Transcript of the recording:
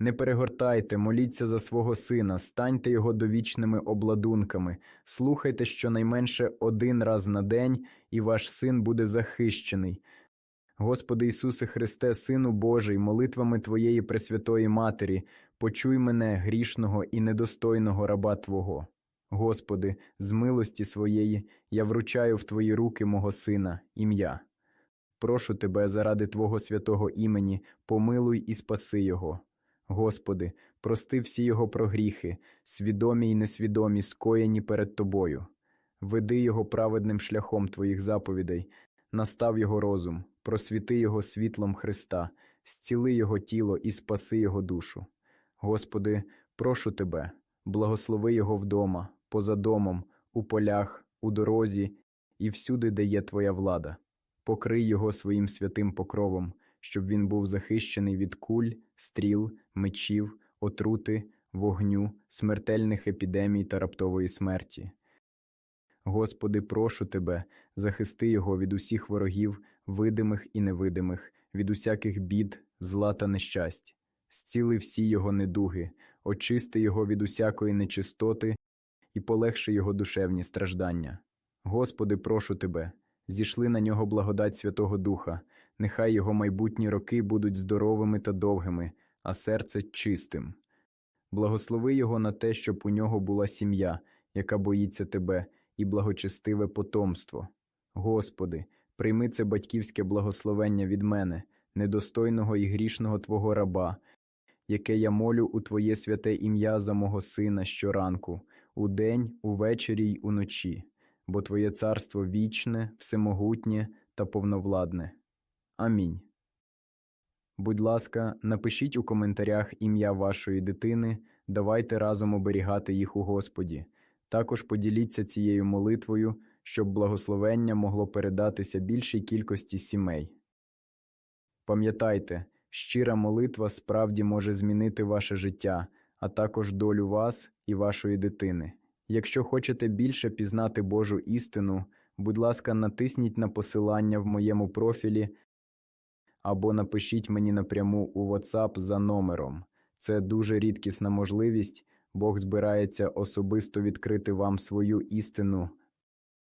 Не перегортайте, моліться за свого сина, станьте його довічними обладунками, слухайте щонайменше один раз на день, і ваш син буде захищений. Господи Ісусе Христе, Сину Божий, молитвами Твоєї Пресвятої Матері, почуй мене, грішного і недостойного раба Твого. Господи, з милості своєї я вручаю в Твої руки мого сина, ім'я. Прошу Тебе заради Твого святого імені, помилуй і спаси його. Господи, прости всі його прогріхи, свідомі й несвідомі, скоєні перед Тобою. Веди його праведним шляхом Твоїх заповідей, настав його розум, просвіти його світлом Христа, зціли його тіло і спаси його душу. Господи, прошу Тебе, благослови його вдома, поза домом, у полях, у дорозі і всюди, де є Твоя влада. Покрий його своїм святим покровом, щоб він був захищений від куль, стріл, мечів, отрути, вогню, смертельних епідемій та раптової смерті. Господи, прошу Тебе, захисти його від усіх ворогів, видимих і невидимих, від усяких бід, зла та нещасть. Зціли всі його недуги, очисти його від усякої нечистоти і полегши його душевні страждання. Господи, прошу Тебе, зійшли на нього благодать Святого Духа, нехай його майбутні роки будуть здоровими та довгими, а серце чистим. Благослови його на те, щоб у нього була сім'я, яка боїться Тебе, і благочестиве потомство. Господи, прийми це батьківське благословення від мене, недостойного і грішного Твого раба, яке я молю у Твоє святе ім'я за мого сина щоранку, удень, увечері й уночі, бо Твоє царство вічне, всемогутнє та повновладне. Амінь. Будь ласка, напишіть у коментарях ім'я вашої дитини, давайте разом оберігати їх у Господі. Також поділіться цією молитвою, щоб благословення могло передатися більшій кількості сімей. Пам'ятайте, щира молитва справді може змінити ваше життя, а також долю вас і вашої дитини. Якщо хочете більше пізнати Божу істину, будь ласка, натисніть на посилання в моєму профілі або напишіть мені напряму у WhatsApp за номером. Це дуже рідкісна можливість. Бог збирається особисто відкрити вам свою істину